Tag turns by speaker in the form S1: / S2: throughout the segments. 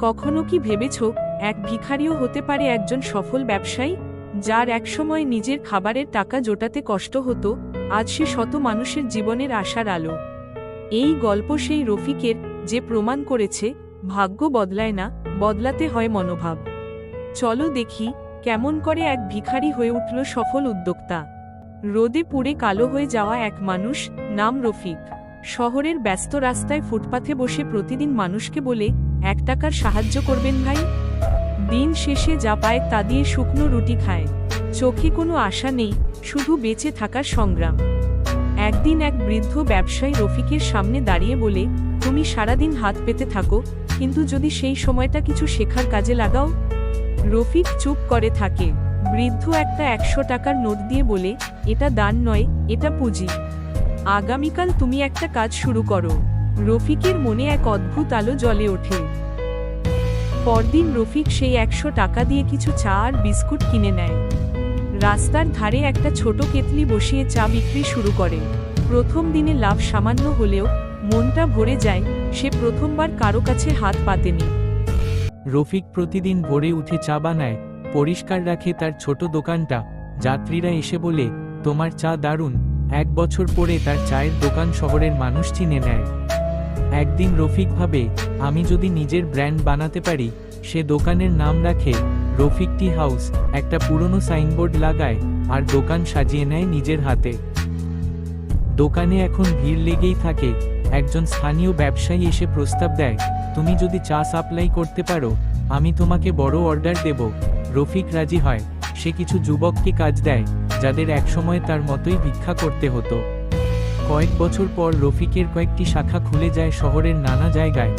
S1: কখনো কি ভেবেছ এক ভিখারিও হতে পারে একজন সফল ব্যবসায়ী, যার একসময় নিজের খাবারের টাকা জোটাতে কষ্ট হতো, আজ সে শত মানুষের জীবনের আশার আলো। এই গল্প সেই রফিকের যে প্রমাণ করেছে, ভাগ্য বদলায় না, বদলাতে হয় মনোভাব। চলো দেখি কেমন করে এক ভিখারি হয়ে উঠল সফল উদ্যোক্তা। রোদে পুড়ে কালো হয়ে যাওয়া এক মানুষ, নাম রফিক। শহরের ব্যস্ত রাস্তায় ফুটপাথে বসে প্রতিদিন মানুষকে বলে এক টাকার সাহায্য করবেন ভাই। দিন শেষে যা পায় তা দিয়ে শুকনো রুটি খায়। চোখে কোনো আশা নেই, শুধু বেঁচে থাকার সংগ্রাম। একদিন এক বৃদ্ধ ব্যবসায়ী রফিকের সামনে দাঁড়িয়ে বলে, তুমি সারাদিন হাত পেতে থাকো, কিন্তু যদি সেই সময়টা কিছু শেখার কাজে লাগাও? রফিক চুপ করে থাকে। বৃদ্ধ একটা একশো টাকার নোট দিয়ে বলে, এটা দান নয়, এটা পুঁজি। আগামীকাল তুমি একটা কাজ শুরু করো। রফিকের মনে এক অদ্ভুত আলো জ্বলে ওঠে। পরদিন রফিক সেই একশো টাকা দিয়ে কিছু চা আর বিস্কুট কিনে নেয়। রাস্তার ধারে একটা ছোট কেতলি বসিয়ে চা বিক্রি শুরু করে। প্রথম দিনে লাভ সামান্য হলেও মনটা ভরে যায়, সে প্রথমবার কারও কাছে হাত পাতেনি।
S2: রফিক প্রতিদিন ভোরে উঠে চা বানায়, পরিষ্কার রাখে তার ছোট দোকানটা। যাত্রীরা এসে বলে, তোমার চা দারুণ। এক বছর পরে তার চায়ের দোকান শহরের মানুষ চিনে নেয়। একদিন রফিক ভাবে, আমি যদি নিজের ব্র্যান্ড বানাতে পারি, সে দোকানের নাম রাখে রফিক টি হাউস, একটা পুরনো সাইনবোর্ড লাগায়, আর দোকান সাজিয়ে নেয় নিজের হাতে। দোকানে এখন ভিড় লেগেই থাকে, একজন স্থানীয় ব্যবসায়ী এসে প্রস্তাব দেয়, তুমি যদি চা সাপ্লাই করতে পারো, আমি তোমাকে বড় অর্ডার দেব। রফিক রাজি হয়, সে কিছু যুবককে কাজ দেয়, যাদের একসময় তার মতোই ভিক্ষা করতে হতো। কয়েক বছর পর রফিকের কয়েকটি শাখা খুলে যায় শহরের নানা জায়গায়।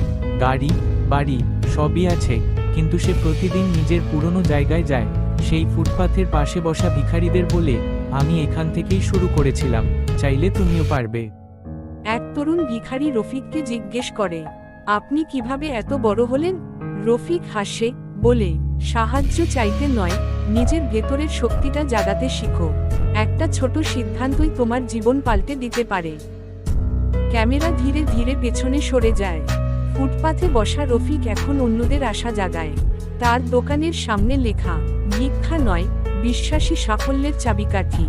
S2: গাড়ি, বাড়ি, সবই আছে, কিন্তু সে প্রতিদিন নিজের পুরনো জায়গায় যায়। সেই ফুটপাথের পাশে বসা ভিখারিদের বলে, আমি এখান থেকেই শুরু করেছিলাম, চাইলে তুমিও পারবে।
S1: এক তরুণ ভিখারি রফিককে জিজ্ঞেস করে, আপনি কীভাবে এত বড় হলেন? রফিক হাসে বলে, সাহায্য চাইতে নয়, নিজের ভেতরের শক্তিটা জাগাতে শিখো। একটা ছোট সিদ্ধান্তই তোমার জীবন পাল্টে দিতে পারে। ক্যামেরা ধীরে ধীরে পেছনে সরে যায়। ফুটপাথে বসা রফিক এখন অন্যদের আশা জাগায়। তার দোকানের সামনে লেখা, ভিক্ষা নয়, বিশ্বাসী সাফল্যের চাবিকাঠি।